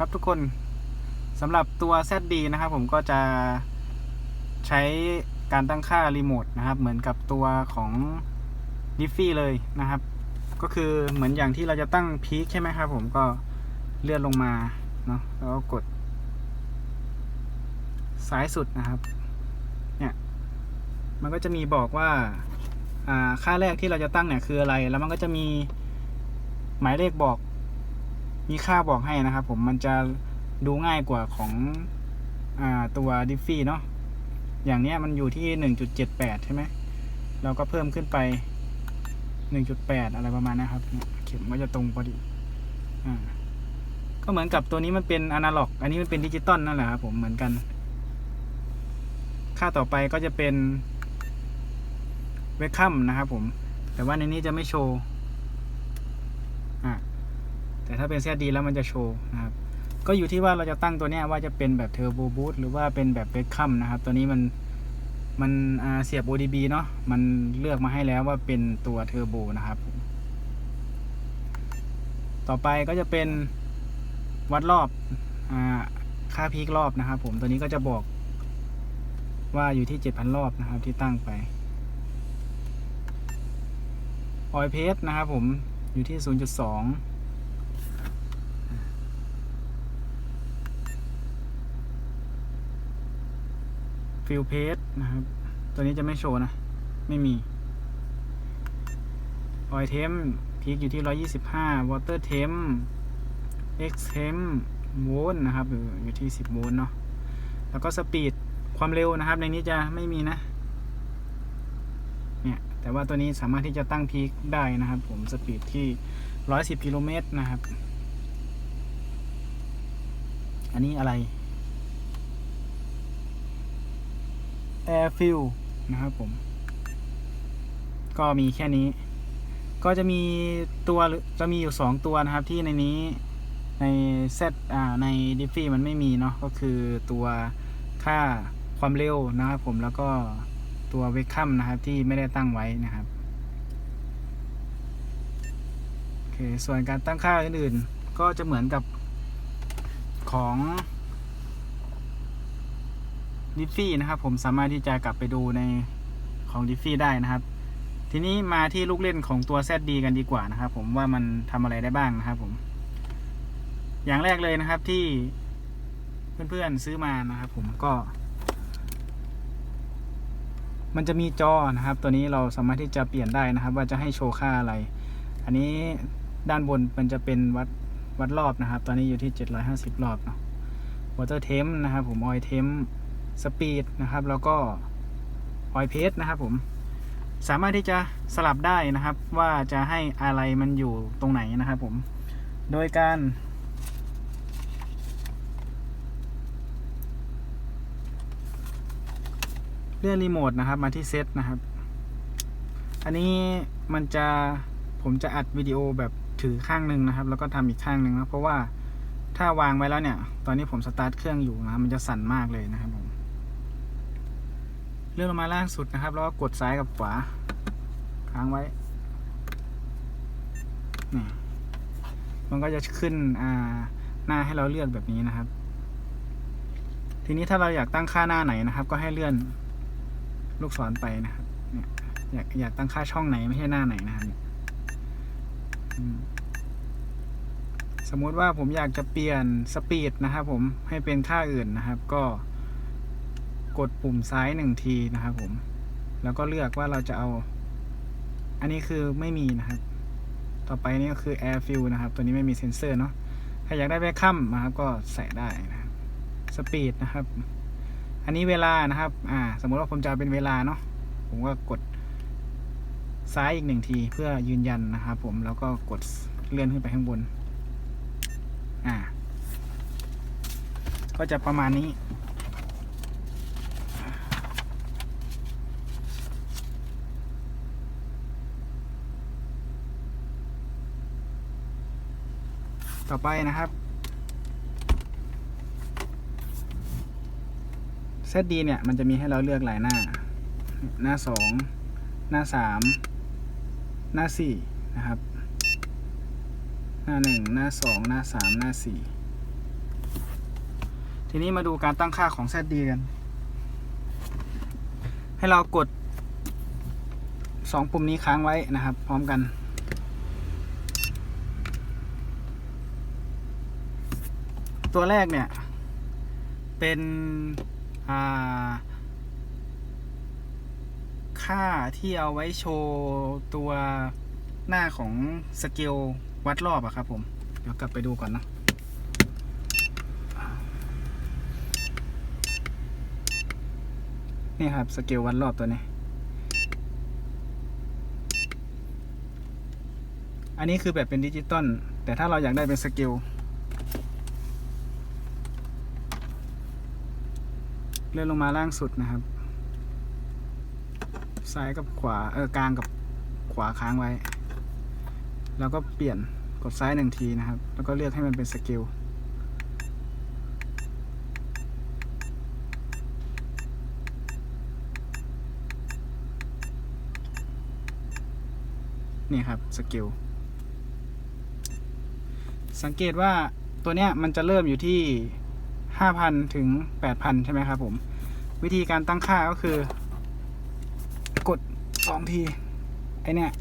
ครับทุกคนสำหรับตัว ZD นะครับผมก็จะใช้การตั้งค่ารีโมทนะครับ เหมือนกับตัวของ d i f f y เลยนะครับ ก็คือเหมือนอย่างที่เราจะตั้งพีคใช่ไหมครับผมก็เลื่อนลงมาเนาะแล้วก็กด ซ้ายสุดนะครับเนี่ยมันก็จะมีบอกว่าค่าแรกที่เราจะตั้งเนี่ยคืออะไร แล้วมันก็จะมีหมายเลขบอก มีค่าบอกให้นะครับ ผมมันจะดูง่ายกว่าของอ่าตัวดิฟฟี่เนาะอย่างเนี้ยมันอยู่ที่หนึ่งจุดเจ็ดแปดใช่ไหมเราก็เพิ่มขึ้นไปหนึ่งจุดแปดอะไรประมาณนะครับเข็มก็จะตรงพอดีอ่าก็เหมือนกับตัวนี้มันเป็นอนาล็อก อันนี้มันเป็นดิจิตอลนั่นแหละครับผมเหมือนกัน ค่าต่อไปก็จะเป็นเวคัมนะครับผม แต่ว่าในนี้จะไม่โชว์ แต่ถ้าเป็นเซดีแล้วมันจะโชว์นะครับ ก็อยู่ที่ว่าเราจะตั้งตัวเนี้ยว่าจะเป็นแบบเทอร์โบบูทหรือว่าเป็นแบบเวคัมนะครับ ตัวนี้มันมันเสียบ ODB เนาะมันเลือกมาให้แล้วว่าเป็นตัวเทอร์โบนะครับ ต่อไปก็จะเป็นวัดรอบอค่าพีครอบนะครับ ผมตัวนี้ก็จะบอกว่าอยู่ที่ 7,000 รอบนะครับที่ตั้งไปออยเพสนะครับผมอยู่ที่ 0.2 ฟิลเพสนะครับ ตัวนี้จะไม่โชว์นะ ไม่มีออยเทมพีคอยู่ที่ 125วอเตอร์เทมเอ็กเทมโวลต์นะครับอยู่อยู่ที่ 10โวลต์เนาะแล้วก็สปีดความเร็วนะครับ ในนี้จะไม่มีนะเนี่ยแต่ว่าตัวนี้สามารถที่จะตั้งพีคได้นะครับ ผมสปีดที่ 110กิโลเมตรนะครับ อันนี้อะไร Air Fuel นะครับผม ก็มีแค่นี้ ก็จะมีตัวจะมีอยู่ 2 ตัวนะครับที่ในนี้ในเซตอ่าในดิฟฟี่มันไม่มีเนาะก็คือตัวค่าความเร็วนะครับผมแล้วก็ตัวเวคัมนะครับที่ไม่ได้ตั้งไว้นะครับโอเคส่วนการตั้งค่าอื่นๆ ก็จะเหมือนกับของ ดิฟฟี่นะครับ ผมสามารถที่จะกลับไปดูในของดิฟฟี่ได้นะครับ ทีนี้มาที่ลูกเล่นของตัว ZD กันดีกว่านะครับ ผมว่ามันทำอะไรได้บ้างนะครับ ผม อย่างแรกเลยนะครับที่เพื่อนๆซื้อมานะครับ ผมก็ มันจะมีจอนะครับ ตัวนี้เราสามารถที่จะเปลี่ยนได้นะครับ ว่าจะให้โชว์ค่าอะไร อันนี้ด้านบนมันจะเป็นวัดวัดรอบนะครับ ตอนนี้อยู่ที่ 750 รอบเนาะ water temp นะครับ ผม oil temp speed นะครับ แล้วก็ oil p a c นะครับผมสามารถที่จะสลับได้นะครับ ว่าจะให้อะไรมันอยู่ตรงไหนนะครับผม โดยการเลื่อนรีโมทนะครับมาที่เซตนะครับ อันนี้มันจะผมจะอัดวิดีโอแบบถือข้างหนึ่งนะครับ แล้วก็ทำอีกข้างหนึ่งนะเพราะว่าถ้าวางไว้แล้วเนี่ย ตอนนี้ผมสตาร์ทเครื่องอยู่นะครับมันจะสั่นมากเลยนะครับผม เลื่อนลงมาล่างสุดนะครับ แล้วก็กดซ้ายกับขวา ค้างไว้นี่มันก็จะขึ้นอ่าหน้าให้เราเลือกแบบนี้นะครับ ทีนี้ถ้าเราอยากตั้งค่าหน้าไหนนะครับ ก็ให้เลื่อนลูกศรไปนะครับเนี่ยอยากอยากตั้งค่าช่องไหนไม่ใช่หน้าไหนนะครับสมมุติว่าผมอยากจะเปลี่ยนสปีดนะครับ ผมให้เป็นค่าอื่นนะครับ ก็ กดปุ่มซ้ายหนึ่งทีนะครับผม แล้วก็เลือกว่าเราจะเอา อันนี้คือไม่มีนะครับ ต่อไปนี่ก็คือ air fill นะครับ ตัวนี้ไม่มีเซ็นเซอร์เนาะ ถ้าอยากได้แบคคัมนะครับ ก็ใส่ได้นะครับสปีดนะครับ อันนี้เวลานะครับ อ่า สมมติว่าผมจะเป็นเวลาเนาะ ผมก็กดซ้ายอีกหนึ่งทีเพื่อยืนยันนะครับผม แล้วก็กดเลื่อนขึ้นไปข้างบน อ่า ก็จะประมาณนี้ ต่อไปนะครับเซตดีเนี่ยมันจะมีให้เราเลือกหลายหน้า หน้าสองหน้าสามหน้าสี่นะครับ หน้าหนึ่งหน้าสองหน้าสามหน้าสี่ทีนี้มาดูการตั้งค่าของ ZD กัน ให้เรากดสองปุ่มนี้ค้างไว้นะครับ พร้อมกัน ตัวแรกเนี่ย เป็นค่าที่เอาไว้โชว์ตัวหน้าของสเกลวัดรอบอะครับผม เดี๋ยวกลับไปดูก่อนนะนี่ครับสเกลวัดรอบตัวนี้ อันนี้คือแบบเป็นดิจิตอลแต่ถ้าเราอยากได้เป็นสเกล เลื่อนลงมาล่างสุดนะครับ ซ้ายกับขวาเออกลางกับขวาค้างไว้ แล้วก็เปลี่ยนกดซ้ายหนึ่งทีนะครับ แล้วก็เลือกให้มันเป็นสเกลนี่ครับสเกลสังเกตว่าตัวเนี้ยมันจะเริ่มอยู่ที่ 5,000 ถึง 8,000 ใช่ไหมครับผม วิธีการตั้งค่าก็คือ กด 2 ที ไอเนี้ย